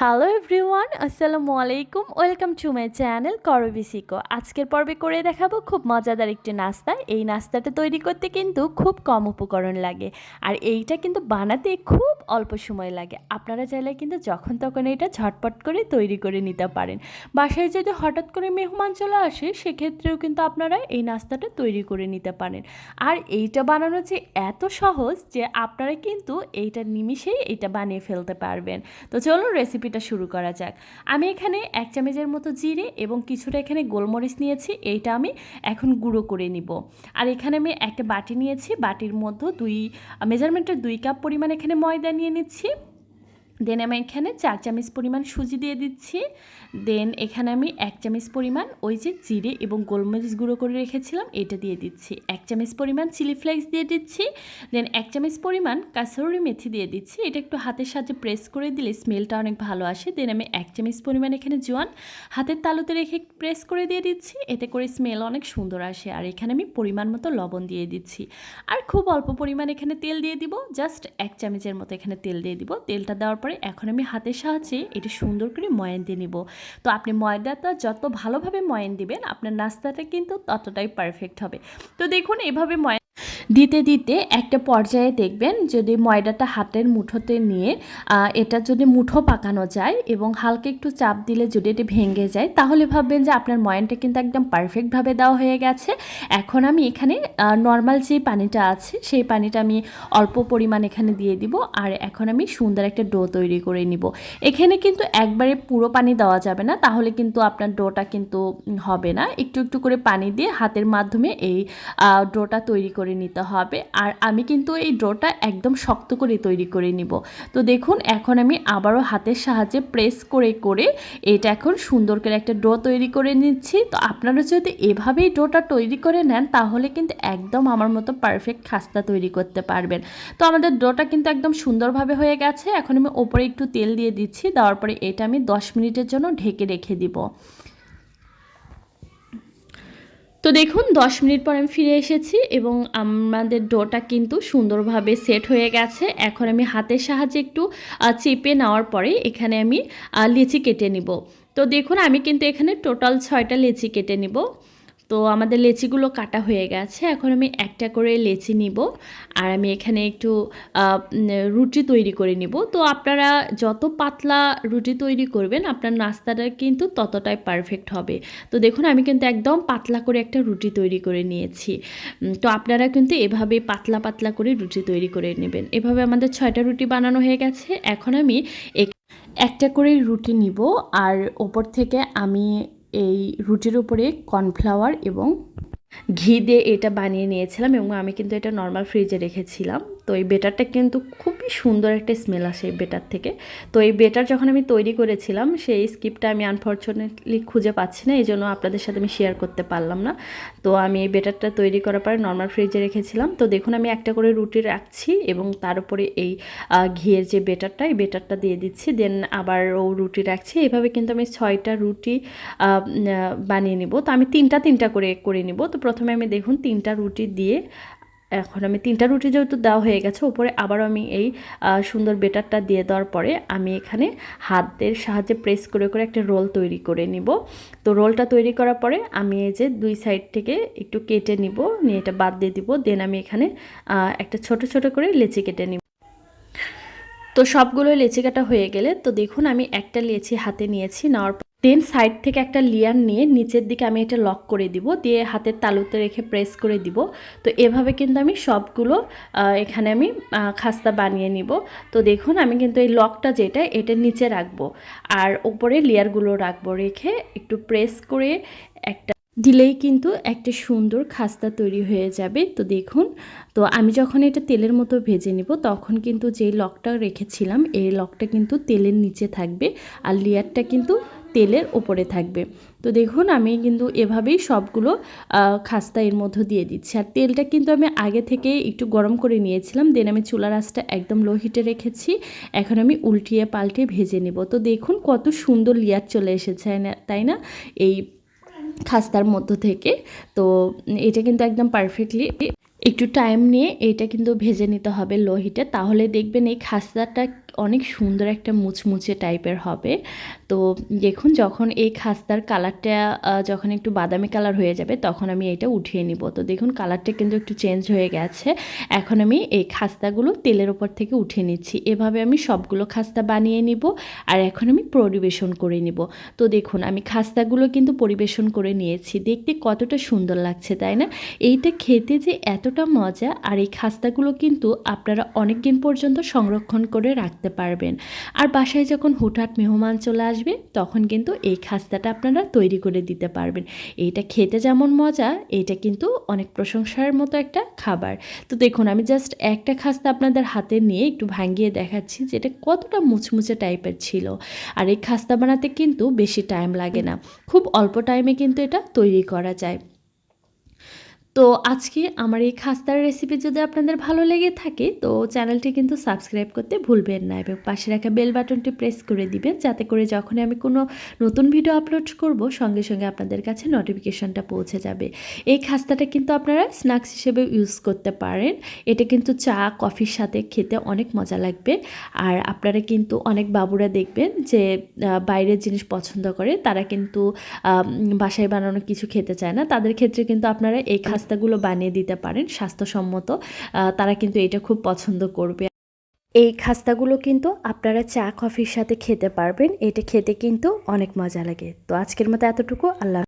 Hello everyone আসসালামু আলাইকুম welcome to my channel করবিসিকো আজকের পর্বে করে দেখাবো খুব মজাদার একটি নাস্তা। এই নাস্তাটা তৈরি করতে কিন্তু খুব কম উপকরণ লাগে। আর এইটা কিন্তু বানাতে খুব অল্প সময় লাগে। আপনারা চাইলে কিন্তু যখন তখন এটা ঝটপট করে তৈরি করে নিতে পারেন। বাসায় যদি হঠাৎ করে মেহমান চলে আসে, সেক্ষেত্রেও কিন্তু আপনারা এই নাস্তাটা তৈরি করে নিতে পারেন। আর এইটা বানানো যে এত সহজ যে আপনারা কিন্তু এইটা নিমিষেই এইটা বানিয়ে ফেলতে পারবেন। তো চলুন রেসিপিটা শুরু করা যাক। আমি এখানে এক চামচের মতো জিরে এবং কিছুটা এখানে গোলমরিচ নিয়েছি, এইটা আমি এখন গুঁড়ো করে নিব। আর এখানে আমি একটা বাটি নিয়েছি, বাটির মধ্যে দুই, মেজারমেন্টের দুই কাপ পরিমাণ এখানে ময়দা নিয়ে নিচ্ছি। দেন আমি এখানে চার চামচ পরিমাণ সুজি দিয়ে দিচ্ছি। দেন এখানে আমি এক চামচ পরিমাণ ওই যে জিরে এবং গোলমরিচ গুঁড়ো করে রেখেছিলাম, এটা দিয়ে দিচ্ছি। এক চামচ পরিমাণ চিলি ফ্লেক্স দিয়ে দিচ্ছি। দেন এক চামচ পরিমাণ কাসরি মেথি দিয়ে দিচ্ছি। এটা একটু হাতের সাহায্যে প্রেস করে দিলে স্মেলটা অনেক ভালো আসে। দেন আমি এক চামচ পরিমাণ এখানে জোয়ান হাতের তালুতে রেখে প্রেস করে দিয়ে দিচ্ছি। এতে করে স্মেল অনেক সুন্দর আসে। আর এখানে আমি পরিমাণ মতো লবণ দিয়ে দিচ্ছি। আর খুব অল্প পরিমাণ এখানে তেল দিয়ে দিব। জাস্ট এক চামচের মতো এখানে তেল দিয়ে দিব। তেলটা দেওয়ার পরে এখন আমি হাতের সাহায্যে এটি সুন্দর করে ময়ান দিয়ে নিব। তো আপনি ময়দাটা যত ভালোভাবে ময়ান দিবেন, আপনার নাস্তাটা কিন্তু ততটাই পারফেক্ট হবে। তো দেখুন, এভাবে ময়ান দিতে দিতে একটা পর্যায়ে দেখবেন যদি ময়দাটা হাতের মুঠোতে নিয়ে এটা যদি মুঠো পাকানো যায় এবং হালকা একটু চাপ দিলে যদি এটি ভেঙে যায়, তাহলে ভাববেন যে আপনার ময়ানটা কিন্তু একদম পারফেক্টভাবে দেওয়া হয়ে গেছে। এখন আমি এখানে নর্মাল যে পানিটা আছে, সেই পানিটা আমি অল্প পরিমাণ এখানে দিয়ে দিব আর এখন আমি সুন্দর একটা ডো তৈরি করে নিব। এখানে কিন্তু একবারে পুরো পানি দেওয়া যাবে না, তাহলে কিন্তু আপনার ডোটা কিন্তু হবে না। একটু একটু করে পানি দিয়ে হাতের মাধ্যমে এই ডোটা তৈরি করে নিতে হবে। আর আমি কিন্তু এই ডোটা একদম শক্ত করে তৈরি করে নিব। তো দেখুন, এখন আমি আবারও হাতের সাহায্যে প্রেস করে করে এটা এখন সুন্দর করে একটা ডো তৈরি করে নিচ্ছি। তো আপনারা যদি এভাবেই ডোটা তৈরি করে নেন, তাহলে কিন্তু একদম আমার মতো পারফেক্ট খাস্তা তৈরি করতে পারবেন। তো আমাদের ডোটা কিন্তু একদম সুন্দরভাবে হয়ে গেছে। এখন আমি ওপরে একটু তেল দিয়ে দিচ্ছি। দেওয়ার পরে এটা আমি দশ মিনিটের জন্য ঢেকে রেখে দিব। তো দেখুন, দশ মিনিট পর আমি ফিরে এসেছি এবং আমাদের ডোটা কিন্তু সুন্দরভাবে সেট হয়ে গেছে। এখন আমি হাতের সাহায্যে একটু চেপে নেওয়ার পরে এখানে আমি লিচি কেটে নিব। তো দেখুন, আমি কিন্তু এখানে টোটাল ছয়টা লিচি কেটে নিব। তো আমাদের লেচিগুলো কাটা হয়ে গেছে। এখন আমি একটা করে লেচি নিব আর আমি এখানে একটু রুটি তৈরি করে নিব। তো আপনারা যত পাতলা রুটি তৈরি করবেন, আপনার নাস্তাটা কিন্তু ততটাই পারফেক্ট হবে। তো দেখুন, আমি কিন্তু একদম পাতলা করে একটা রুটি তৈরি করে নিয়েছি। তো আপনারা কিন্তু এভাবে পাতলা পাতলা করে রুটি তৈরি করে নেবেন। এভাবে আমাদের ছয়টা রুটি বানানো হয়ে গেছে। এখন আমি একটা করে রুটি নিব। আর ওপর থেকে আমি এই রুটির উপরে কর্নফ্লাওয়ার এবং ঘি দিয়ে এটা বানিয়ে নিয়েছিলাম এবং আমি কিন্তু এটা নর্মাল ফ্রিজে রেখেছিলাম। তো এই বেটারটা কিন্তু খুবই সুন্দর একটা স্মেল আসে এই বেটার থেকে। তো এই বেটার যখন আমি তৈরি করেছিলাম, সেই স্কিপটা আমি আনফর্চুনেটলি খুঁজে পাচ্ছি না এই জন্য আপনাদের সাথে আমি শেয়ার করতে পারলাম না। তো আমি এই বেটারটা তৈরি করার পরে নর্মাল ফ্রিজে রেখেছিলাম। তো দেখুন, আমি একটা করে রুটি রাখছি এবং তার উপরে এই ঘিয়ের যে বেটারটা, এই বেটারটা দিয়ে দিচ্ছি। দেন আবার ও রুটি রাখছি। এভাবে কিন্তু আমি ছয়টা রুটি বানিয়ে নিব। তো আমি তিনটা তিনটা করে করে নিব। তো প্রথমে আমি দেখুন, তিনটা রুটি দিয়ে এখন আমি তিনটা রুটি যেহেতু দেওয়া হয়ে গেছে, উপরে আবারও আমি এই সুন্দর বেটারটা দিয়ে দেওয়ার পরে আমি এখানে হাতের সাহায্যে প্রেস করে করে একটা রোল তৈরি করে নিব। তো রোলটা তৈরি করার পরে আমি এই যে দুই সাইড থেকে একটু কেটে নিব, নিয়ে এটা বাদ দিয়ে দিব দেন আমি এখানে একটা ছোট ছোট করে লেচি কেটে নিব। তো সবগুলো লেচি কাটা হয়ে গেলে, তো দেখুন আমি একটা লেচি হাতে নিয়েছি, নেওয়ার দেন সাইড থেকে একটা লেয়ার নিয়ে নিচের দিকে আমি এটা লক করে দিব, দিয়ে হাতের তালুতে রেখে প্রেস করে দিব। তো এভাবে কিন্তু আমি সবগুলো এখানে আমি খাস্তা বানিয়ে নিব। তো দেখুন আমি কিন্তু এই লকটা যেটা, এটা নিচে রাখব। আর ওপরে লেয়ারগুলো রাখব রেখে একটু প্রেস করে একটা, দিলেই কিন্তু একটা সুন্দর খাস্তা তৈরি হয়ে যাবে। তো দেখুন, তো আমি যখন এটা তেলের মতো ভেজে নিব, তখন কিন্তু যেই লকটা রেখেছিলাম, এই লকটা কিন্তু তেলের নিচে থাকবে। আর লেয়ারটা কিন্তু তেলের ওপরে থাকবে। তো দেখুন, আমি কিন্তু এভাবেই সবগুলো খাস্তা এর মধ্যে দিয়ে দিচ্ছি। আর তেলটা কিন্তু আমি আগে থেকে একটু গরম করে নিয়েছিলাম দেন আমি চুলার আঁচটা একদম লো হিটে রেখেছি। এখন আমি উল্টিয়ে পাল্টে ভেজে নেব। তো দেখুন, কত সুন্দর লেয়ার চলে এসেছে তাই না? এই খাস্তার মধ্য থেকে। তো এটা কিন্তু একদম পারফেক্টলি একটু টাইম নিয়ে এটা কিন্তু ভেজে নিতে হবে লো হিটে তাহলে দেখবেন এই খাস্তাটা অনেক সুন্দর একটা মুচমুচে টাইপের হবে। তো দেখুন, যখন এই খাস্তার কালারটা যখন একটু বাদামি কালার হয়ে যাবে, তখন আমি এটা উঠিয়ে নিব। তো দেখুন, কালারটা কিন্তু একটু চেঞ্জ হয়ে গেছে। এখন আমি এই খাস্তাগুলো তেলের ওপর থেকে উঠিয়ে নিচ্ছি। এভাবে আমি সবগুলো খাস্তা বানিয়ে নিব আর এখন আমি পরিবেশন করে নিব। তো দেখুন, আমি খাস্তাগুলো কিন্তু পরিবেশন করে নিয়েছি। দেখতে কতটা সুন্দর লাগছে, তাই না? এইটা খেতে যে এতটা মজা আর এই খাস্তাগুলো কিন্তু আপনারা অনেক দিন পর্যন্ত সংরক্ষণ করে রাখতে পারবেন। আর বাসায় যখন হুটহাট মেহমান চলে আসবে, তখন কিন্তু এই খাস্তাটা আপনারা তৈরি করে দিতে পারবেন। এইটা খেতে যেমন মজা এটা কিন্তু অনেক প্রশংসার মতো একটা খাবার। তো দেখুন, আমি জাস্ট একটা খাস্তা আপনাদের হাতে নিয়ে একটু ভাঙিয়ে দেখাচ্ছি যেটা কতটা মুচমুচে টাইপের ছিল। আর এই খাস্তা বানাতে কিন্তু বেশি টাইম লাগে না। খুব অল্প টাইমে কিন্তু এটা তৈরি করা যায়। তো আজকে আমার এই খাস্তার রেসিপি যদি আপনাদের ভালো লেগে থাকে, তো চ্যানেলটি কিন্তু সাবস্ক্রাইব করতে ভুলবেন না এবং পাশে রাখা বেল বাটনটি প্রেস করে দিবেন, যাতে করে যখনই আমি কোনো নতুন ভিডিও আপলোড করব, সঙ্গে সঙ্গে আপনাদের কাছে নোটিফিকেশনটা পৌঁছে যাবে। এই খাস্তাটা কিন্তু আপনারা স্ন্যাক্স হিসেবে ইউজ করতে পারেন। এটা কিন্তু চা কফির সাথে খেতে অনেক মজা লাগবে। আর আপনারা কিন্তু অনেক বাবুরা দেখবেন যে বাইরের জিনিস পছন্দ করে, তারা কিন্তু বাসায় বানানো কিছু খেতে চায় না। তাদের ক্ষেত্রে কিন্তু আপনারা এই খাস্তাগুলো বানিয়ে দিতে পারেন, স্বাস্থ্যসম্মত। তারা কিন্তু এটা খুব পছন্দ করবে। এই খাস্তাগুলো কিন্তু আপনারা চা, কফির সাথে খেতে পারবেন। এটা খেতে কিন্তু অনেক মজা লাগে। তো আজকের মতো এতটুকু। আল্লাহ